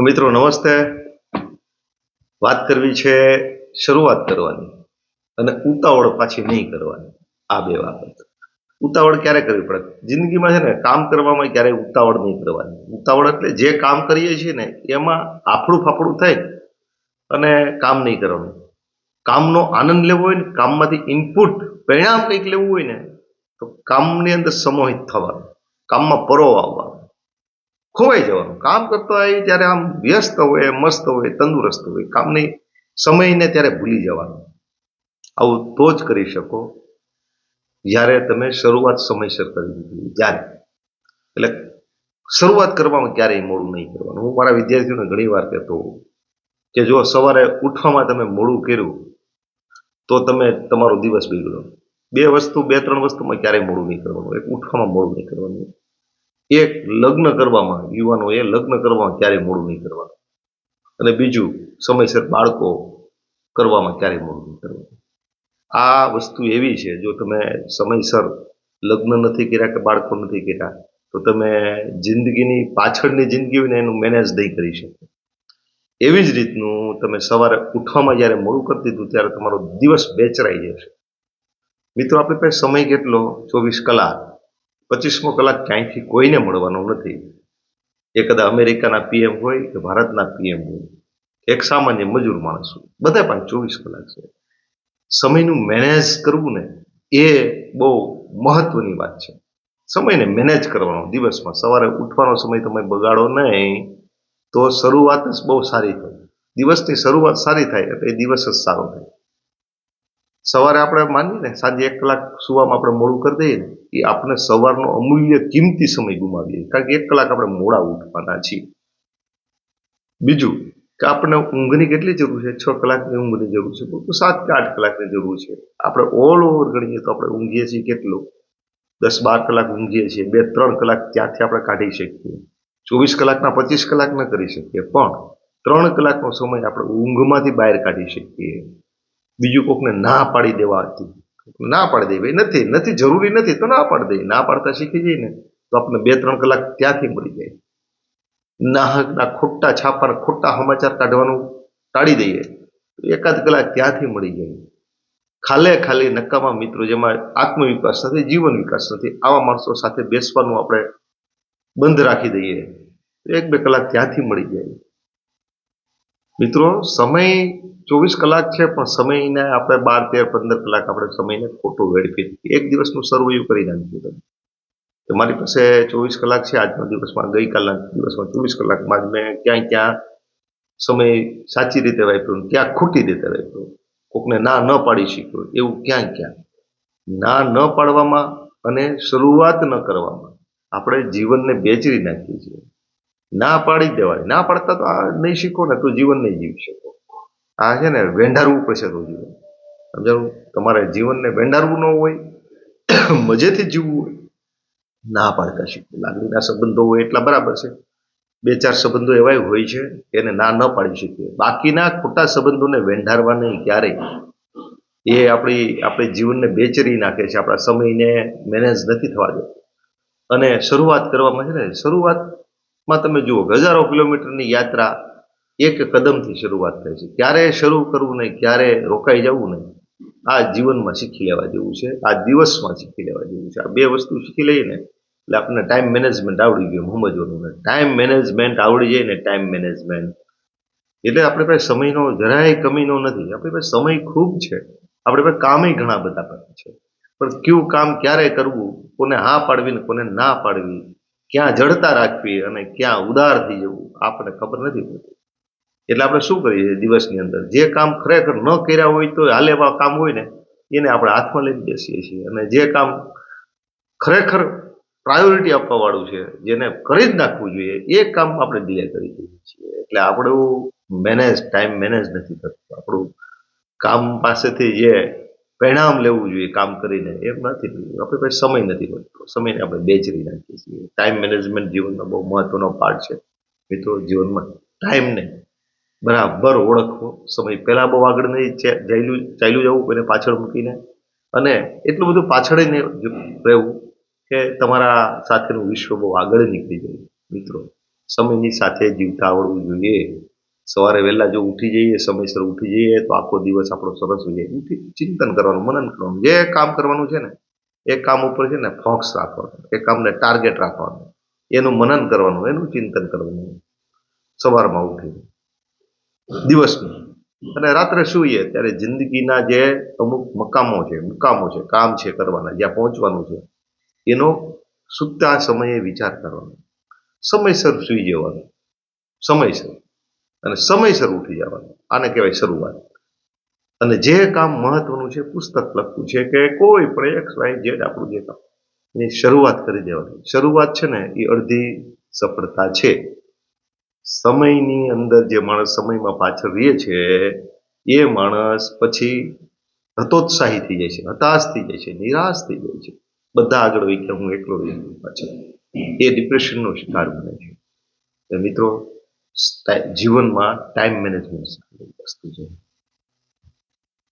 તો મિત્રો, નમસ્તે. વાત કરવી છે શરૂઆત કરવાની અને ઉતાવળ પાછી નહીં કરવાની, આ બે બાબત. ઉતાવળ ક્યારે કરવી પડે? જિંદગીમાં છે ને, કામ કરવામાં ક્યારેય ઉતાવળ નહીં કરવાની. ઉતાવળ એટલે જે કામ કરીએ છીએ ને, એમાં આફડું ફાફડું થાય અને કામ નહીં કરવાનું. કામનો આનંદ લેવો હોય ને, કામમાંથી ઇનપુટ પરિણામ કંઈક લેવું હોય ને, તો કામની અંદર સમોહિત થવાનું. કામમાં પરો આવવાનો. ખોવાઈ જવાનું. કામ કરતો હોય ત્યારે આમ વ્યસ્ત હોય, મસ્ત હોય, તંદુરસ્ત હોય. કામની સમયને ત્યારે ભૂલી જવાનું. આવું તો જ કરી શકો. જ્યારે તમે શરૂઆત સમયસર કરી દીધી. જ્યારે. એટલે શરૂઆત કરવામાં ક્યારેય મોડું નહીં કરવાનું. હું મારા વિદ્યાર્થીઓને ઘણી વાર કહેતો કે જો સવારે ઉઠવામાં તમે મોડું કર્યું, તો તમે તમારો દિવસ બિગડો. બે વસ્તુ, બે, ત્રણ વસ્તુમાં ક્યારેય મોડું નહીં કરવાનું. એક ઉઠવામાં મોડું નહીં કરવાનું. એક લગ્ન કરવામાં યુવાનોએ લગ્ન કરવામાં ક્યારેય મોડું નહીં કરવાનું. અને બીજું, સમયસર બાળકો કરવામાં ક્યારેય મોડું નહીં કરવાનું. આ વસ્તુ એવી છે, જો તમે સમયસર લગ્ન નથી કર્યા કે બાળકો નથી કર્યા, તો તમે જિંદગીની પાછળની જિંદગી હોય ને એનું મેનેજ નહીં કરી શકો. એવી જ રીતનું તમે સવારે ઉઠવામાં જ્યારે મોડું કરી દીધું, ત્યારે તમારો દિવસ બેચરાઈ જશે. મિત્રો, આપણી પાસે સમય કેટલો? ચોવીસ કલાક. પચીસમો કલાક ક્યાંયથી કોઈને મળવાનો નથી. એ કદાચ અમેરિકાના પીએમ હોય કે ભારતના પીએમ હોય, એક સામાન્ય મજૂર માણસ હોય બધા પણ ચોવીસ કલાક છે. સમયનું મેનેજ કરવું ને એ બહુ મહત્વની વાત છે. સમયને મેનેજ કરવાનો, દિવસમાં સવારે ઉઠવાનો સમય તમે બગાડો નહીં, તો શરૂઆત જ બહુ સારી થાય. દિવસની શરૂઆત સારી થાય એટલે એ દિવસ જ સારો થાય. સવારે આપણે માનીએ ને, સાંજે એક કલાક સુવામાં આપણે મોડું કરી દઈએ ને, એ આપણે સવારનો અમૂલ્ય કિંમતી સમય ગુમાવીએ. કારણ કે એક કલાક આપણે મોડા ઉઠવાના છીએ. બીજું કે આપણને ઊંઘની કેટલી જરૂર છે? છ કલાકની ઊંઘની જરૂર છે? તો સાત કે આઠ કલાકની જરૂર છે. આપણે ઓલ ઓવર ગણીએ તો આપણે ઊંઘીએ છીએ કેટલું? દસ બાર કલાક ઊંઘીએ છીએ. બે ત્રણ કલાક ત્યાંથી આપણે કાઢી શકીએ. ચોવીસ કલાકના, પચીસ કલાક ન કરી શકીએ. પણ ત્રણ કલાકનો સમય આપણે ઊંઘમાંથી બહાર કાઢી શકીએ. બીજું કોકને ના પાડી દેવાથી. ના પાડી દેવી નથી નથી, જરૂરી નથી, તો ના પાડી દઈએ ના પાડતા શીખી જઈએ ને તો આપણે બે, ત્રણ કલાક ત્યાંથી મળી જાય. નાહકના ખોટા છાપા ખોટા સમાચાર કાઢવાનું ટાળી દઈએ. એકાદ કલાક ત્યાંથી મળી જાય. ખાલે ખાલી નકામા મિત્રો જેમાં આત્મવિકાસ નથી, જીવન વિકાસ નથી, આવા માણસો સાથે બેસવાનું આપણે બંધ રાખી દઈએ. એક, બે કલાક ત્યાંથી મળી જાય. મિત્રો, સમય ચોવીસ કલાક છે, પણ સમયને આપણે બાર, તેર, પંદર કલાક આપણે સમયને ખોટો વેડફી. એક દિવસનું સર્વૈવ કરી નાખ્યું તમે. તમારી પાસે ચોવીસ કલાક છે, આજના દિવસમાં, ગઈકાલના દિવસમાં ચોવીસ કલાકમાં જ મેં ક્યાંય ક્યાં સમય સાચી રીતે વાપર્યો ક્યાં ખોટી રીતે વાપર્યો. કોકને ના ન પાડી શક્યો એવું ક્યાં ક્યાં ના ન પાડવામાં અને શરૂઆત ન કરવામાં આપણે જીવનને બેચરી નાખીએ છીએ. ના પાડી દેવાય. ના પાડતા તો આ નહીં શીખો ને, તો જીવન નહીં જીવી શકો. આ છે ને વેંઢારવું પડશે તો જીવન. સમજાવું? તમારે જીવનને વેંઢારવું ન હોય, મજેથી જીવવું હોય. ના પાડતા શીખવું લાગણીના સંબંધો હોય એટલા બરાબર છે. બે ચાર સંબંધો એવાય હોય છે, એને ના ન પાડી શકીએ. બાકીના ખોટા સંબંધોને વેંઢારવા નહીં ક્યારેય. એ આપણી, આપણે જીવનને બેચરી નાખે છે. આપણા સમયને મેનેજ નથી થવા દેતો. અને શરૂઆત કરવામાં છે ને શરૂઆતમાં તમે જુઓ હજારો કિલોમીટરની યાત્રા એક કદમથી શરૂઆત થાય છે. ક્યારે શરૂ કરવું નહીં, ક્યારે રોકાઈ જવું નહીં, આ જીવનમાં શીખી લેવા જેવું છે, આ દિવસમાં શીખી લેવા જેવું છે. આ બે વસ્તુ શીખી લઈને એટલે આપણને ટાઈમ મેનેજમેન્ટ આવડી ગયું સમજવાનું ટાઈમ મેનેજમેન્ટ આવડી જાય ને ટાઈમ મેનેજમેન્ટ એટલે આપણી પાસે સમયનો જરાય કમીનો નથી. આપણી પાસે સમય ખૂબ છે. આપણી પાસે કામય ઘણા બધા છે. પણ કયું કામ ક્યારે કરવું, કોને હા પાડવી ને કોને ના પાડવી ક્યાં જડતા રાખવી અને ક્યાં ઉદાર થઈ જવું, આપણને ખબર નથી પડતી. એટલે આપણે શું કરીએ દિવસની અંદર? જે કામ ખરેખર ન કર્યા હોય તો હાલે એવા કામ હોય ને, એને આપણે હાથમાં લઈને બેસીએ છીએ. અને જે કામ ખરેખર પ્રાયોરિટી આપવાવાળું છે, જેને કરી જ નાખવું જોઈએ, એ કામ આપણે ડિલે કરી દઈએ છીએ. એટલે આપણું મેનેજ ટાઈમ મેનેજ નથી થતું. આપણું કામ પાસેથી જે પરિણામ લેવું જોઈએ કામ કરીને, એમ નથી. આપણી પાસે સમય નથી મળતો. સમયને આપણે બેચરી નાખીએ છીએ. ટાઈમ મેનેજમેન્ટ જીવનનો બહુ મહત્વનો પાર્ટ છે. મિત્રો, જીવનમાં ટાઈમને બરાબર ઓળખવો. સમય પહેલાં બહુ આગળ નહીં ચાલ્યું ચાલ્યું જવું કોઈને પાછળ મૂકીને. અને એટલું બધું પાછળ નહીં રહેવું કે તમારા સાથેનું વિશ્વ બહુ આગળ નીકળી જાય. મિત્રો, સમયની સાથે જીવતા આવડવું જોઈએ. સવારે વહેલા જો ઉઠી જઈએ, સમયસર ઉઠી જઈએ, તો આખો દિવસ આપણો સરસ હોય. ઉઠી ચિંતન કરવાનું, મનન કરવાનું. જે કામ કરવાનું છે ને, એ કામ ઉપર છે ને ફોક્સ રાખવાનું, એ કામને ટાર્ગેટ રાખવાનું. એનું મનન કરવાનું, એનું ચિંતન કરવાનું. સવારમાં ઉઠીને. દિવસનું. અને રાત્રે સૂઈએ, ત્યારે જિંદગીના જે અમુક મકામો છે, મુકામો છે, કામ છે કરવાના, જ્યાં પહોંચવાનું છે, એનો સૂતા સમયે વિચાર કરવાનો. સમયસર સૂઈ જવાનું. સમયસર. અને સમયસર ઉઠી જવાનું. આને કહેવાય શરૂઆત. અને જે કામ મહત્વનું છે, પુસ્તક લખવું છે કે કોઈ પણ એક્સ વાય આપણું જે કામ, એની શરૂઆત કરી દેવાની. શરૂઆત છે ને, એ અડધી સફળતા છે. સમયની અંદર જે માણસ સમયમાં પાછળ રહે છે, એ માણસ પછી હતોત્સાહી થઈ જાય છે, હતાશ થઈ જાય છે, નિરાશ થઈ જાય છે. બધા આગળ વહી હું એકલો પાછળ. એ ડિપ્રેશનનો શિકાર બને છે. મિત્રો જીવનમાં ટાઈમ મેનેજમેન્ટ વસ્તુ છે.